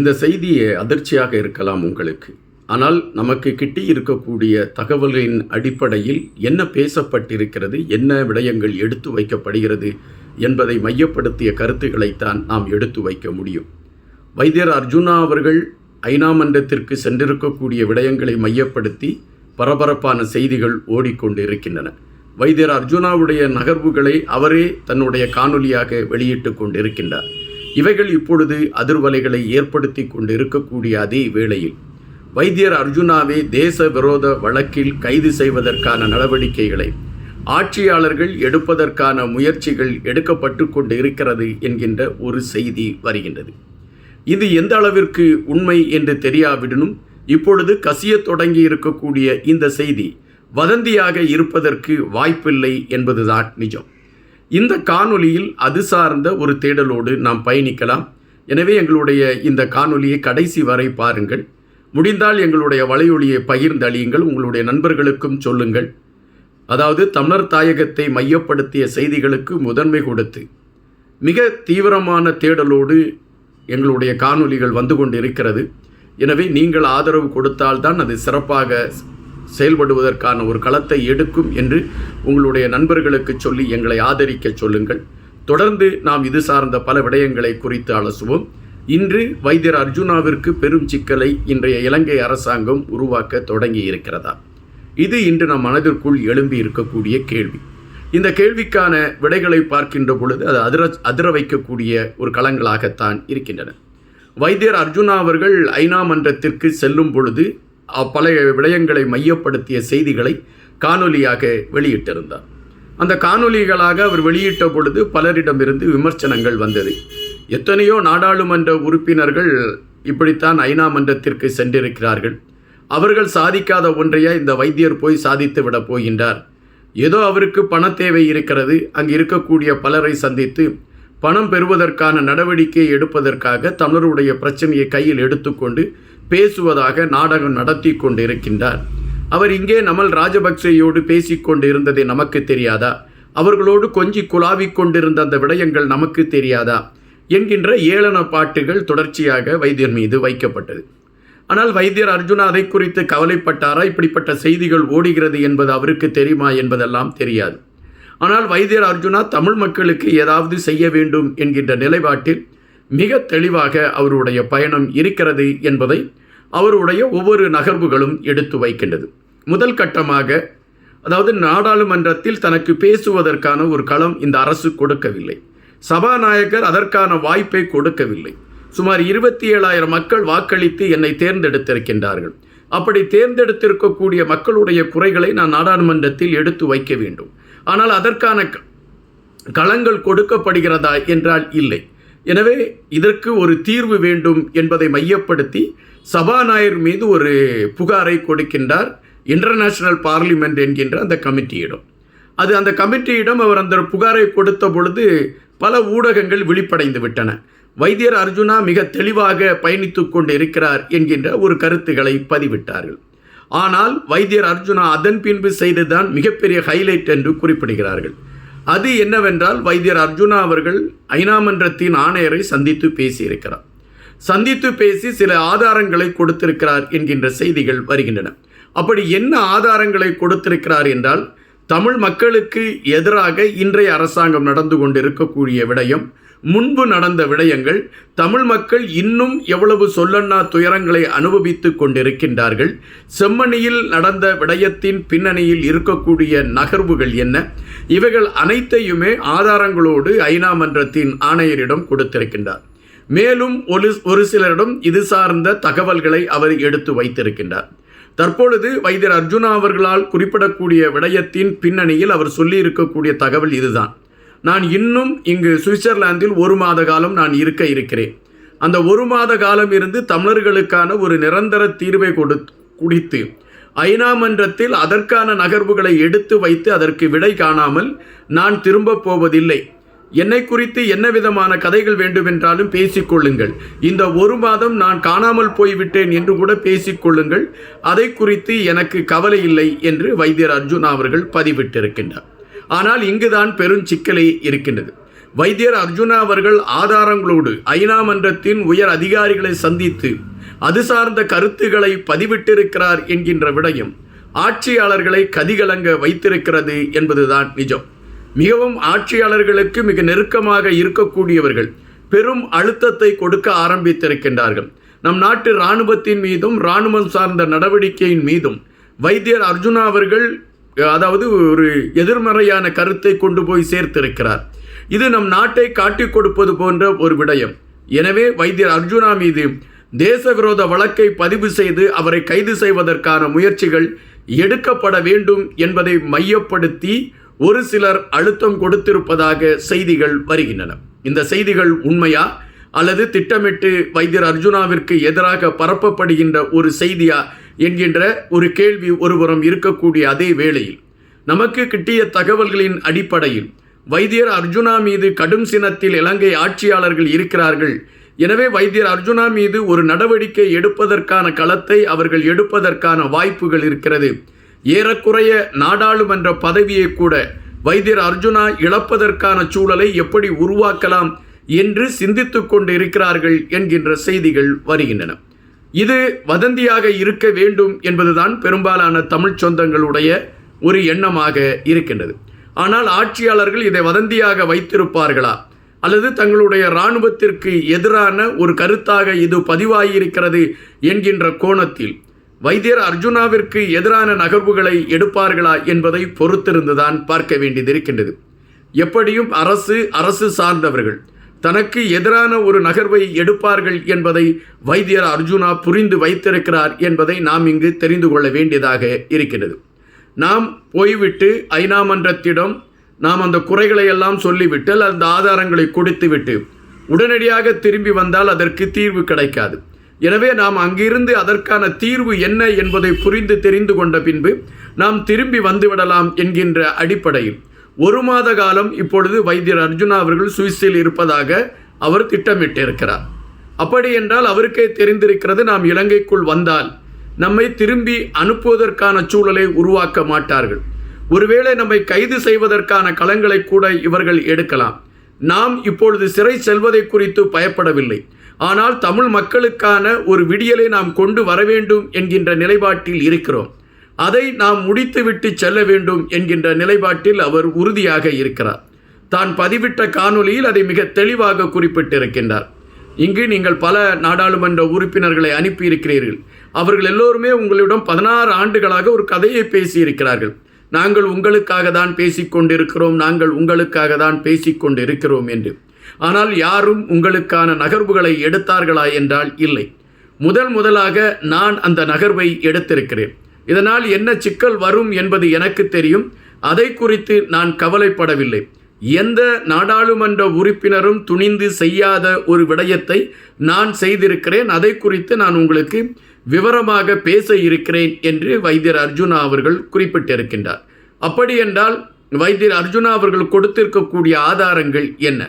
இந்த செய்தி அதிர்ச்சியாக இருக்கலாம் உங்களுக்கு. ஆனால் நமக்கு கிட்டி இருக்கக்கூடிய தகவலின் அடிப்படையில் என்ன பேசப்பட்டிருக்கிறது என்ன விடயங்கள் எடுத்து வைக்கப்படுகிறது என்பதை மையப்படுத்திய கருத்துக்களைத்தான் நாம் எடுத்து வைக்க முடியும். வைத்தியர் அர்ஜுனா அவர்கள் ஐநா மன்றத்திற்கு சென்றிருக்கக்கூடிய விடயங்களை மையப்படுத்தி பரபரப்பான செய்திகள் ஓடிக்கொண்டு இருக்கின்றன வைத்தியர் அர்ஜுனாவுடைய நகர்வுகளை அவரே தன்னுடைய காணொலியாக வெளியிட்டு கொண்டிருக்கின்றார். இவைகள் இப்பொழுது அதிர்வலைகளை ஏற்படுத்தி கொண்டு இருக்கக்கூடிய அதே வேளையில் வைத்தியர் அர்ஜுனாவை தேச விரோத வழக்கில் கைது செய்வதற்கான நடவடிக்கைகளை ஆட்சியாளர்கள் எடுப்பதற்கான முயற்சிகள் எடுக்கப்பட்டு கொண்டு இருக்கிறது என்கின்ற ஒரு செய்தி வருகின்றது. இது எந்த அளவிற்கு உண்மை என்று தெரியாவிடனும் இப்பொழுது கசியத் தொடங்கி இருக்கக்கூடிய இந்த செய்தி வதந்தியாக இருப்பதற்கு வாய்ப்பில்லை என்பதுதான் நிஜம். இந்த காணொலியில் அது சார்ந்த ஒரு தேடலோடு நாம் பயணிக்கலாம். எனவே எங்களுடைய இந்த காணொலியை கடைசி வரை பாருங்கள். முடிந்தால் எங்களுடைய வலையொலியை பகிர்ந்தளியுங்கள் உங்களுடைய நண்பர்களுக்கும் சொல்லுங்கள். அதாவது தமிழர் தாயகத்தை மையப்படுத்திய செய்திகளுக்கு முதன்மை கொடுத்து. மிக தீவிரமான தேடலோடு எங்களுடைய காணொலிகள் வந்து கொண்டிருக்கிறது. எனவே நீங்கள் ஆதரவு கொடுத்தால்தான் அது சிறப்பாக செயல்படுவதற்கான ஒரு களத்தை எடுக்கும் என்று உங்களுடைய நண்பர்களுக்கு சொல்லி எங்களை ஆதரிக்க சொல்லுங்கள். தொடர்ந்து நாம் இது சார்ந்த பல விடயங்களை குறித்து அலசுவோம். இன்று வைத்தியர் அர்ஜுனாவிற்கு பெரும் சிக்கலை இன்றைய இலங்கை அரசாங்கம் உருவாக்க தொடங்கி இருக்கிறதா இது இன்று நம் மனதிற்குள் எழும்பி இருக்கக்கூடிய கேள்வி. இந்த கேள்விக்கான விடைகளை பார்க்கின்ற பொழுது அது அதிர அதிர வைக்கக்கூடிய ஒரு களங்களாகத்தான் இருக்கின்றன. வைத்தியர் அர்ஜுனா அவர்கள் ஐநா மன்றத்திற்கு செல்லும் பொழுது பல விடயங்களை மையப்படுத்திய செய்திகளை காணொலியாக வெளியிட்டிருந்தார். அந்த காணொலிகளாக அவர் வெளியிட்ட பொழுது பலரிடமிருந்து விமர்சனங்கள் வந்தது. எத்தனையோ நாடாளுமன்ற உறுப்பினர்கள் இப்படித்தான் ஐநா மன்றத்திற்கு சென்றிருக்கிறார்கள். அவர்கள் சாதிக்காத ஒன்றையா இந்த வைத்தியர் போய் சாதித்து விட போகின்றார். ஏதோ அவருக்கு பண தேவை இருக்கிறது. அங்கு இருக்கக்கூடிய பலரை சந்தித்து பணம் பெறுவதற்கான நடவடிக்கை எடுப்பதற்காக தமிழருடைய பிரச்சனையை கையில் எடுத்துக்கொண்டு பேசுவதாக நாடகம் நடத்தி கொண்டு இருக்கின்றார் அவர் இங்கே நமல் ராஜபக்சேயோடு பேசிக்கொண்டு இருந்ததை நமக்கு தெரியாதா? அவர்களோடு கொஞ்சி குழாவிக் கொண்டிருந்த அந்த விடயங்கள் நமக்கு தெரியாதா? என்கின்ற ஏளன பாட்டுகள் தொடர்ச்சியாக வைத்தியர் மீது வைக்கப்பட்டது. ஆனால் வைத்தியர் அர்ஜுனா அதை குறித்து கவலைப்பட்டாரா? இப்படிப்பட்ட செய்திகள் ஓடுகிறது என்பது அவருக்கு தெரியுமா என்பதெல்லாம் தெரியாது. ஆனால் வைத்தியர் அர்ஜுனா தமிழ் மக்களுக்கு ஏதாவது செய்ய வேண்டும் என்கின்ற நிலைப்பாட்டில் மிக தெளிவாக அவருடைய பயணம் இருக்கிறது என்பதை அவருடைய ஒவ்வொரு நகர்வுகளும் எடுத்து வைக்கின்றது. முதல் கட்டமாக அதாவது நாடாளுமன்றத்தில் தனக்கு பேசுவதற்கான ஒரு களம் இந்த அரசு கொடுக்கவில்லை. சபாநாயகர் அதற்கான வாய்ப்பை கொடுக்கவில்லை. சுமார் இருபத்தி ஏழாயிரம் மக்கள் வாக்களித்து என்னை தேர்ந்தெடுத்திருக்கின்றார்கள். அப்படி தேர்ந்தெடுத்திருக்கக்கூடிய மக்களுடைய குறைகளை நான் நாடாளுமன்றத்தில் எடுத்து வைக்க வேண்டும். ஆனால் அதற்கான களங்கள் கொடுக்கப்படுகிறதா என்றால் இல்லை. எனவே இதற்கு ஒரு தீர்வு வேண்டும் என்பதை மையப்படுத்தி சபாநாயகர் மீது ஒரு புகாரை கொடுக்கின்றார் இன்டர்நேஷனல் பார்லிமெண்ட் என்கின்ற அந்த கமிட்டியிடம். அது அந்த கமிட்டியிடம் அவர் அந்த புகாரை கொடுத்த பொழுது பல ஊடகங்கள் விழிப்படைந்து விட்டன. வைத்தியர் அர்ஜுனா மிக தெளிவாக பயணித்து கொண்டு இருக்கிறார் என்கின்ற ஒரு கருத்துக்களை பதிவிட்டார்கள். ஆனால் வைத்தியர் அர்ஜுனா அதன் பின்பு செய்ததுதான் மிகப்பெரிய ஹைலைட் என்று குறிப்பிடுகிறார்கள். அது என்னவென்றால் வைத்தியர் அர்ஜுனா அவர்கள் ஐநாமன்றத்தின் ஆணையரை சந்தித்து பேசியிருக்கிறார். சந்தித்து பேசி சில ஆதாரங்களை கொடுத்திருக்கிறார் என்கின்ற செய்திகள் வருகின்றன. அப்படி என்ன ஆதாரங்களை கொடுத்திருக்கிறார் என்றால் தமிழ் மக்களுக்கு எதிராக இன்றைய அரசாங்கம் நடந்து கொண்டிருக்கக்கூடிய விடயம் முன்பு நடந்த விடயங்கள் தமிழ் மக்கள் இன்னும் எவ்வளவு சொல்லண்ணா துயரங்களை அனுபவித்து கொண்டிருக்கின்றார்கள். செம்மணியில் நடந்த விடயத்தின் பின்னணியில் இருக்கக்கூடிய நகர்வுகள் என்ன? இவைகள் அனைத்தையுமே ஆதாரங்களோடு ஐநா மன்றத்தின் ஆணையரிடம் கொடுத்திருக்கின்றார். மேலும் ஒரு ஒரு சிலரிடம் இது சார்ந்த தகவல்களை அவர் எடுத்து வைத்திருக்கின்றார். தற்பொழுது வைத்தியர் அர்ஜுனா அவர்களால் குறிப்பிடக்கூடிய விடயத்தின் பின்னணியில் அவர் சொல்லியிருக்கக்கூடிய தகவல் இதுதான். நான் இன்னும் இங்கு சுவிட்சர்லாந்தில் ஒரு மாத காலம் நான் இருக்க இருக்கிறேன். அந்த ஒரு மாத காலம் இருந்து தமிழர்களுக்கான ஒரு நிரந்தர தீர்வை கொடு குடித்து ஐநா மன்றத்தில் அதற்கான நகர்வுகளை எடுத்து வைத்து அதற்கு விடை காணாமல் நான் திரும்பப் போவதில்லை. என்னை குறித்து என்ன விதமான கதைகள் வேண்டுமென்றாலும் பேசிக்கொள்ளுங்கள் இந்த ஒரு மாதம் நான் காணாமல் போய்விட்டேன் என்று கூட பேசிக்கொள்ளுங்கள் அதை குறித்து எனக்கு கவலை இல்லை என்று வைத்தியர் அர்ஜுனா அவர்கள் பதிவிட்டிருக்கின்றார். ஆனால் இங்குதான் பெரும் சிக்கலை இருக்கின்றது. வைத்தியர் அர்ஜுனா அவர்கள் ஆதாரங்களோடு ஐநா மன்றத்தின் உயர் அதிகாரிகளை சந்தித்து அது சார்ந்த கருத்துக்களை பதிவிட்டிருக்கிறார் என்கின்ற விடயம் ஆட்சியாளர்களை கதிகலங்க வைத்திருக்கிறது என்பதுதான் நிஜம். மிகவும் ஆட்சியாளர்களுக்கு மிக நெருக்கமாக இருக்கக்கூடியவர்கள் பெரும் அழுத்தத்தை கொடுக்க ஆரம்பித்திருக்கின்றார்கள். நம் நாட்டு இராணுவத்தின் மீதும் இராணுவம் சார்ந்த நடவடிக்கையின் மீதும் வைத்தியர் அர்ஜுனா அவர்கள் அதாவது ஒரு எதிர்மறையான கருத்தை கொண்டு போய் சேர்த்திருக்கிறார். இது நம் நாட்டை காட்டிக் கொடுப்பது போன்ற ஒரு விடயம். எனவே வைத்தியர் அர்ஜுனா மீது தேச விரோத வழக்கை பதிவு செய்து அவரை கைது செய்வதற்கான முயற்சிகள் எடுக்கப்பட வேண்டும் என்பதை மையப்படுத்தி ஒரு சிலர் அழுத்தம் கொடுத்திருப்பதாக செய்திகள் வருகின்றன. இந்த செய்திகள் உண்மையா அல்லது திட்டமிட்டு வைத்தியர் அர்ஜுனாவிற்கு எதிராக பரப்பப்படுகின்ற ஒரு செய்தியா என்கின்ற ஒரு கேள்வி ஒருபுறம் இருக்கக்கூடிய அதே வேளையில் நமக்கு கிட்டிய தகவல்களின் அடிப்படையில் வைத்தியர் அர்ஜுனா மீது கடும் சினத்தில் இலங்கை ஆட்சியாளர்கள் இருக்கிறார்கள். எனவே வைத்தியர் அர்ஜுனா மீது ஒரு நடவடிக்கை எடுப்பதற்கான களத்தை அவர்கள் எடுப்பதற்கான வாய்ப்புகள் இருக்கிறது. ஏறக்குறைய நாடாளுமன்ற பதவியை கூட வைத்தியர் அர்ஜுனா இழப்பதற்கான சூழலை எப்படி உருவாக்கலாம் என்று சிந்தித்து கொண்டு இருக்கிறார்கள் என்கின்ற செய்திகள் வருகின்றன. இது வதந்தியாக இருக்க வேண்டும் என்பதுதான் பெரும்பாலான தமிழ் சொந்தங்களுடைய ஒரு எண்ணமாக இருக்கின்றது. ஆனால் ஆட்சியாளர்கள் இதை வதந்தியாக வைத்திருப்பார்களா? அல்லது தங்களுடைய இராணுவத்திற்கு எதிரான ஒரு கருத்தாக இது பதிவாகியிருக்கிறது என்கின்ற கோணத்தில் வைத்தியர் அர்ஜுனாவிற்கு எதிரான நகர்வுகளை எடுப்பார்களா என்பதை பொறுத்திருந்துதான் பார்க்க வேண்டியது இருக்கின்றது. எப்படியும் அரசு அரசு சார்ந்தவர்கள் தனக்கு எதிரான ஒரு நகர்வை எடுப்பார்கள் என்பதை வைத்தியர் அர்ஜுனா புரிந்து வைத்திருக்கிறார் என்பதை நாம் இங்கு தெரிந்து கொள்ள வேண்டியதாக இருக்கிறது நாம் போய்விட்டு ஐநா மன்றத்திடம் நாம் அந்த குறைகளை எல்லாம் சொல்லிவிட்டு அந்த ஆதாரங்களை கொடுத்துவிட்டு உடனடியாக திரும்பி வந்தால் அதற்கு தீர்வு கிடைக்காது. எனவே நாம் அங்கிருந்து அதற்கான தீர்வு என்ன என்பதை புரிந்து தெரிந்து கொண்ட பின்பு நாம் திரும்பி வந்துவிடலாம் என்கின்ற அடிப்படையில் ஒரு மாத காலம் இப்பொழுது வைத்தியர் அர்ஜுனா அவர்கள் சுவிஸில் இருப்பதாக அவர் திட்டமிட்டிருக்கிறார். அப்படி என்றால் அவருக்கே தெரிந்திருக்கிறது நாம் இலங்கைக்குள் வந்தால் நம்மை திரும்பி அனுப்புவதற்கான சூழலை உருவாக்க மாட்டார்கள். ஒருவேளை நம்மை கைது செய்வதற்கான களங்களை கூட இவர்கள் எடுக்கலாம். நாம் இப்பொழுது சிறை செல்வதை குறித்து பயப்படவில்லை. ஆனால் தமிழ் மக்களுக்கான ஒரு விடியலை நாம் கொண்டு வர வேண்டும் என்கின்ற நிலைப்பாட்டில் இருக்கிறோம். அதை நாம் முடித்துவிட்டு செல்ல வேண்டும் என்கின்ற நிலைப்பாட்டில் அவர் உறுதியாக இருக்கிறார். தான் பதிவிட்ட காணொலியில் அதை மிக தெளிவாக குறிப்பிட்டிருக்கின்றார். இங்கு நீங்கள் பல நாடாளுமன்ற உறுப்பினர்களை அனுப்பியிருக்கிறீர்கள். அவர்கள் எல்லோருமே உங்களிடம் பதினாறு ஆண்டுகளாக ஒரு கதையை பேசியிருக்கிறார்கள். நாங்கள் உங்களுக்காக தான் பேசிக்கொண்டிருக்கிறோம் நாங்கள் உங்களுக்காக தான் பேசிக்கொண்டிருக்கிறோம் என்று. ஆனால் யாரும் உங்களுக்கான நகர்வுகளை எடுத்தார்களா என்றால் இல்லை. முதல் முதலாக நான் அந்த நகர்வை எடுத்திருக்கிறேன். இதனால் என்ன சிக்கல் வரும் என்பது எனக்கு தெரியும். அதை குறித்து நான் கவலைப்படவில்லை. எந்த நாடாளுமன்ற உறுப்பினரும் துணிந்து செய்யாத ஒரு விடயத்தை நான் செய்திருக்கிறேன். அதை குறித்து நான் உங்களுக்கு விவரமாக பேச இருக்கிறேன் என்று வைத்தியர் அர்ஜுனா அவர்கள் குறிப்பிட்டிருக்கின்றார். அப்படி என்றால் வைத்தியர் அர்ஜுனா அவர்கள் கொடுத்திருக்கக்கூடிய ஆதாரங்கள் என்ன?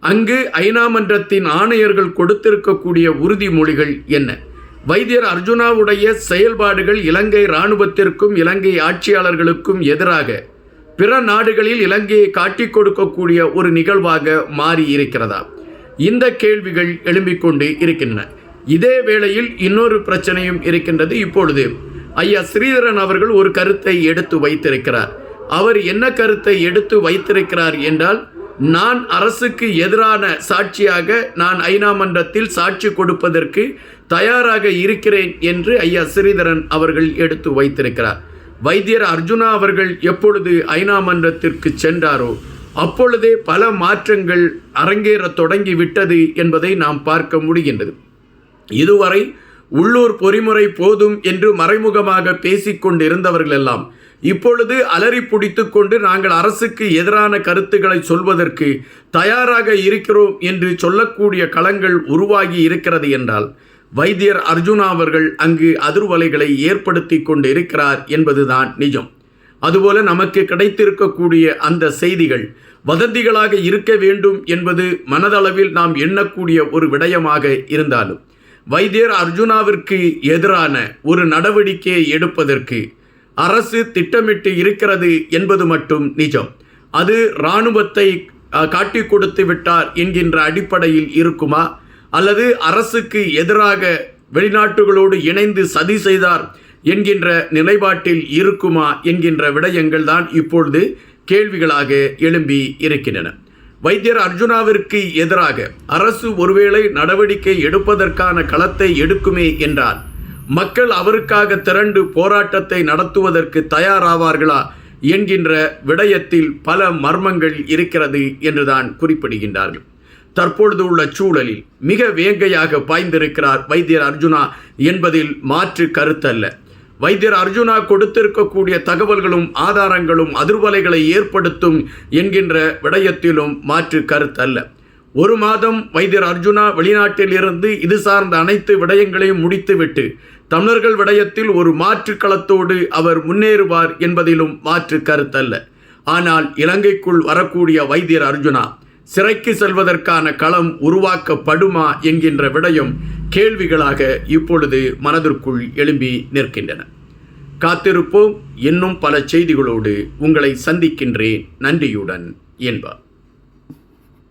அங்கு ஐநா மன்றத்தின் ஆணையர்கள் கொடுத்திருக்கக்கூடிய உறுதிமொழிகள் என்ன? வைத்தியர் அர்ஜுனாவுடைய செயல்பாடுகள் இலங்கை இராணுவத்திற்கும் இலங்கை ஆட்சியாளர்களுக்கும் எதிராக பிற நாடுகளில் இலங்கையை காட்டிக் கொடுக்கக்கூடிய ஒரு நிகழ்வாக மாறி இருக்கிறதா? இந்த கேள்விகள் எழும்பிக் கொண்டு இருக்கின்றன. இதே வேளையில் இன்னொரு பிரச்சனையும் இருக்கின்றது. இப்பொழுது ஐயா ஸ்ரீதரன் அவர்கள் ஒரு கருத்தை எடுத்து வைத்திருக்கிறார். அவர் என்ன கருத்தை எடுத்து வைத்திருக்கிறார் என்றால் நான் அரசுக்கு எதிரான சாட்சியாக நான் ஐநா மன்றத்தில் சாட்சி கொடுப்பதற்கு தயாராக இருக்கிறேன் என்று ஐயா ஸ்ரீதரன் அவர்கள் எடுத்து வைத்திருக்கிறார். வைத்தியர் அர்ஜுனா அவர்கள் எப்பொழுது ஐநா மன்றத்திற்கு சென்றாரோ அப்பொழுதே பல மாற்றங்கள் அரங்கேற தொடங்கி விட்டது என்பதை நாம் பார்க்க முடிகின்றது. இதுவரை உள்ளூர் பொறிமுறை போதும் என்று மறைமுகமாக பேசிக்கொண்டிருந்தவர்களெல்லாம் இப்பொழுது அலறி பிடித்து கொண்டு நாங்கள் அரசுக்கு எதிரான கருத்துக்களை சொல்வதற்கு தயாராக இருக்கிறோம் என்று சொல்லக்கூடிய களங்கள் உருவாகி இருக்கிறது என்றால் வைத்தியர் அர்ஜுனா அவர்கள் அங்கு அதிர்வலைகளை ஏற்படுத்தி கொண்டு இருக்கிறார் என்பதுதான் நிஜம். அதுபோல நமக்கு கிடைத்திருக்கக்கூடிய அந்த செய்திகள் வதந்திகளாக இருக்க வேண்டும் என்பது மனதளவில் நாம் எண்ணக்கூடிய ஒரு விடயமாக இருந்தாலும் வைத்தியர் அர்ஜுனாவிற்கு எதிரான ஒரு நடவடிக்கையை எடுப்பதற்கு அரசு திட்டமிட்டு இருக்கிறது என்பது மட்டும் நிஜம். அது இராணுவத்தை காட்டி காட்டிக் கொடுத்து விட்டார் என்கின்ற அடிப்படையில் இருக்குமா? அல்லது அரசுக்கு எதிராக வெளிநாட்டுகளோடு இணைந்து சதி செய்தார் என்கின்ற நிலைப்பாட்டில் இருக்குமா என்கின்ற விடயங்கள் தான் இப்பொழுது கேள்விகளாக எழும்பி இருக்கின்றன. வைத்தியர் அர்ஜுனாவிற்கு எதிராக அரசு ஒருவேளை நடவடிக்கை எடுப்பதற்கான களத்தை எடுக்குமே என்றால் மக்கள் அவருக்காக திரண்டு போராட்டத்தை நடத்துவதற்கு தயாராவார்களா என்கின்ற விடயத்தில் பல மர்மங்கள் இருக்கிறது என்றுதான் குறிப்பிடுகின்றார்கள். தற்பொழுது உள்ள சூழலில் மிக வேங்கையாக பாய்ந்திருக்கிறார் வைத்தியர் அர்ஜுனா என்பதில் மாற்று கருத்தல்ல. வைத்தியர் அர்ஜுனா கொடுத்திருக்கக்கூடிய தகவல்களும் ஆதாரங்களும் அதிர்வலைகளை ஏற்படுத்தும் என்கின்ற விடயத்திலும் மாற்று கருத்தல்ல. ஒரு மாதம் வைத்தியர் அர்ஜுனா வெளிநாட்டில் இருந்து இது சார்ந்த அனைத்து விடயங்களையும் முடித்துவிட்டு தமிழர்கள் விடயத்தில் ஒரு மாற்று களத்தோடு அவர் முன்னேறுவார் என்பதிலும் மாற்று கருத்தல்ல. ஆனால் இலங்கைக்குள் வரக்கூடிய வைத்தியர் அர்ஜுனா சிறைக்கு செல்வதற்கான களம் உருவாக்கப்படுமா என்கின்ற விடயம் கேள்விகளாக இப்பொழுது மனதிற்குள் எழும்பி நிற்கின்றன. காத்திருப்போம். இன்னும் பல செய்திகளோடு உங்களை சந்திக்கின்றேன். நன்றியுடன் என்பார்.